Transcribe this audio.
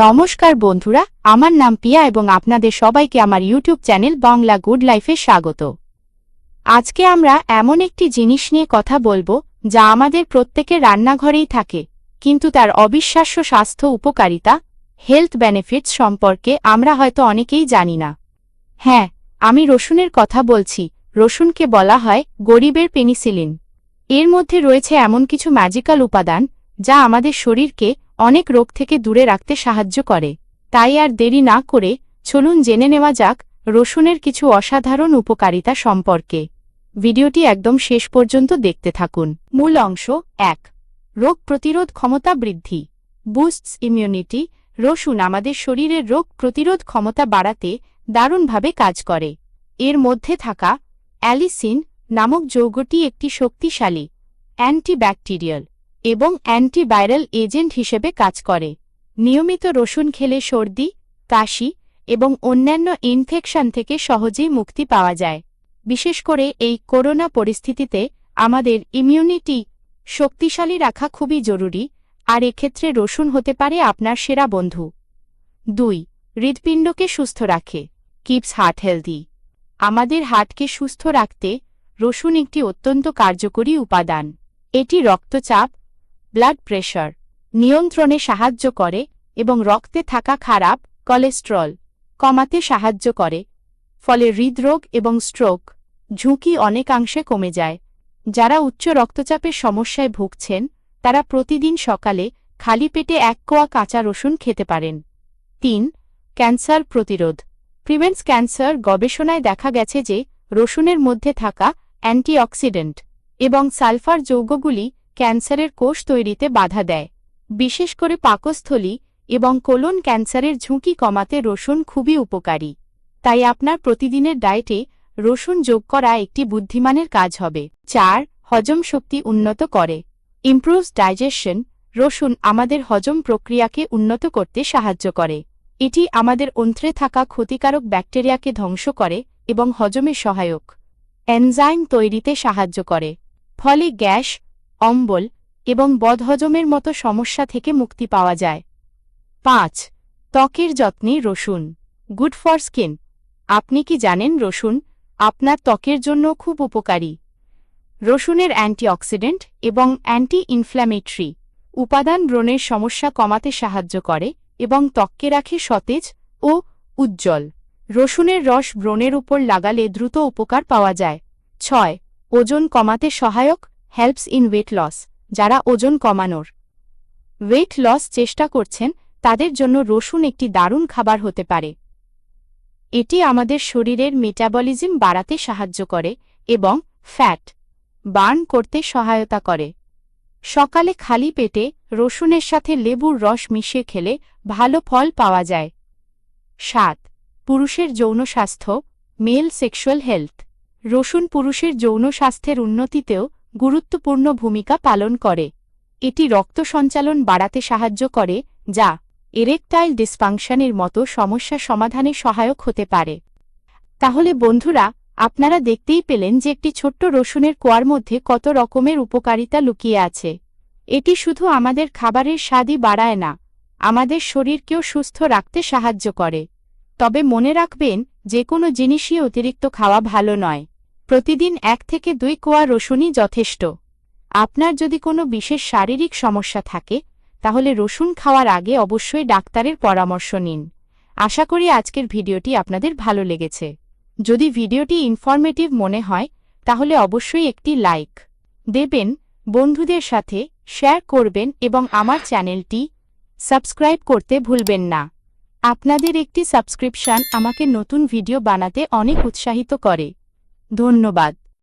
নমস্কার বন্ধুরা, আমার নাম পিয়া এবং আপনাদের সবাইকে আমার ইউটিউব চ্যানেল বাংলা গুড লাইফে স্বাগত। আজকে আমরা এমন একটি জিনিস নিয়ে কথা বলব, যা আমাদের প্রত্যেকের রান্নাঘরেই থাকে, কিন্তু তার অবিশ্বাস্য স্বাস্থ্য উপকারিতা হেলথ বেনিফিটস সম্পর্কে আমরা হয়তো অনেকেই জানি না। হ্যাঁ আমি রসুনের কথা বলছি, রসুনকে বলা হয় গরিবের পেনিসিলিন। এর মধ্যে রয়েছে এমন কিছু ম্যাজিক্যাল উপাদান, যা আমাদের শরীরকে অনেক রোগ থেকে দূরে রাখতে সাহায্য করে। তাই আর দেরি না করে চলুন জেনে নেওয়া যাক রসুনের কিছু অসাধারণ উপকারিতা সম্পর্কে। ভিডিওটি একদম শেষ পর্যন্ত দেখতে থাকুন। মূল অংশ, এক। রোগ প্রতিরোধ ক্ষমতা বৃদ্ধি। বুস্টস ইমিউনিটি, রসুন আমাদের শরীরের রোগ প্রতিরোধ ক্ষমতা বাড়াতে দারুণভাবে কাজ করে। এর মধ্যে থাকা অ্যালিসিন নামক যৌগটি একটি শক্তিশালী অ্যান্টিব্যাকটেরিয়াল। এবং অ্যান্টিভাইরাল এজেন্ট হিসেবে কাজ করে। নিয়মিত রসুন খেলে সর্দি, কাশি এবং অন্যান্য ইনফেকশন থেকে সহজেই মুক্তি পাওয়া যায়। বিশেষ করে এই করোনা পরিস্থিতিতে আমাদের ইমিউনিটি শক্তিশালী রাখা খুবই জরুরি, আর এক্ষেত্রে রসুন হতে পারে আপনার সেরা বন্ধু। দুই, হৃৎপিণ্ডকে সুস্থ রাখে। Keeps heart healthy. আমাদের হার্টকে সুস্থ রাখতে রসুন একটি অত্যন্ত কার্যকরী উপাদান। এটি রক্তচাপ ব্লাড প্রেশার, নিয়ন্ত্রণে সাহায্য করে এবং রক্তে থাকা খারাপ কোলেস্ট্রল কমাতে সাহায্য করে, ফলে হৃদরোগ এবং স্ট্রোক ঝুঁকি অনেকাংশে কমে যায়। যারা উচ্চ রক্তচাপের সমস্যায় ভুগছেন, তারা প্রতিদিন সকালে খালি পেটে এক কোয়া কাঁচা রসুন খেতে পারেন। তিন, ক্যান্সার প্রতিরোধ। প্রিভেন্টস ক্যান্সার গবেষণায় দেখা গেছে যে রসুনের মধ্যে থাকা অ্যান্টিঅক্সিডেন্ট এবং সালফার যৌগগুলি ক্যান্সারের কোষ তৈরিতে বাধা দেয়। বিশেষ করে পাকস্থলী এবং কোলন ক্যান্সারের ঝুঁকি কমাতে রসুন খুবই উপকারী। তাই আপনার প্রতিদিনের ডায়েটে রসুন যোগ করা একটি বুদ্ধিমানের কাজ হবে। চার, হজম শক্তি উন্নত করে। ইমপ্রুভস ডাইজেশন রসুন আমাদের হজম প্রক্রিয়াকে উন্নত করতে সাহায্য করে। এটি আমাদের অন্ত্রে থাকা ক্ষতিকারক ব্যাকটেরিয়াকে ধ্বংস করে এবং হজমে সহায়ক। এনজাইম তৈরিতে সাহায্য করে। ফলে গ্যাস অম্বল এবং বদহজমের মতো সমস্যা থেকে মুক্তি পাওয়া যায়। পাঁচ, ত্বকের যত্নে রসুন। Good for skin. আপনি কি জানেন রসুন আপনার ত্বকের জন্য খুব উপকারী? রসুনের অ্যান্টিঅক্সিডেন্ট এবং অ্যান্টি ইনফ্ল্যামেটরি উপাদান ব্রণের সমস্যা কমাতে সাহায্য করে এবং ত্বককে রাখে সতেজ ও উজ্জ্বল। রসুনের রস ব্রণের উপর লাগালে দ্রুত উপকার পাওয়া যায়। ছয়, ওজন কমাতে সহায়ক হেল্পস ইন ওয়েট লস যারা ওজন কমানোর। ওয়েট লস চেষ্টা করছেন, তাদের জন্য রসুন একটি দারুণ খাবার হতে পারে। এটি আমাদের শরীরের মেটাবলিজম বাড়াতে সাহায্য করে এবং ফ্যাট বার্ন করতে সহায়তা করে। সকালে খালি পেটে রসুনের সাথে লেবুর রস মিশিয়ে খেলে ভালো ফল পাওয়া যায়। সাত, পুরুষের যৌন স্বাস্থ্য মেল সেক্সুয়াল হেলথ রসুন পুরুষের যৌন স্বাস্থ্যের উন্নতিতেও গুরুত্বপূর্ণ ভূমিকা পালন করে। এটি রক্ত সঞ্চালন বাড়াতে সাহায্য করে, যা এরেকটাইল ডিসফাংশনের মতো সমস্যা সমাধানে সহায়ক হতে পারে। তাহলে বন্ধুরা, আপনারা দেখতেই পেলেন যে একটি ছোট্ট রসুনের কোয়ার মধ্যে কত রকমের উপকারিতা লুকিয়ে আছে। এটি শুধু আমাদের খাবারের স্বাদই বাড়ায় না, আমাদের শরীরকেও সুস্থ রাখতে সাহায্য করে। তবে মনে রাখবেন, যে কোনো জিনিসই অতিরিক্ত খাওয়া ভালো নয়। প্রতিদিন এক থেকে দুই কোয়া রসুনই যথেষ্ট। আপনার যদি কোনো বিশেষ শারীরিক সমস্যা থাকে, তাহলে রসুন খাওয়ার আগে অবশ্যই ডাক্তারের পরামর্শ নিন। আশা করি আজকের ভিডিওটি আপনাদের ভালো লেগেছে। যদি ভিডিওটি ইনফরমেটিভ মনে হয়, তাহলে অবশ্যই একটি লাইক দেবেন, বন্ধুদের সাথে শেয়ার করবেন এবং আমার চ্যানেলটি সাবস্ক্রাইব করতে ভুলবেন না। আপনাদের একটি সাবস্ক্রিপশন আমাকে নতুন ভিডিও বানাতে অনেক উৎসাহিত করে। ধন্যবাদ।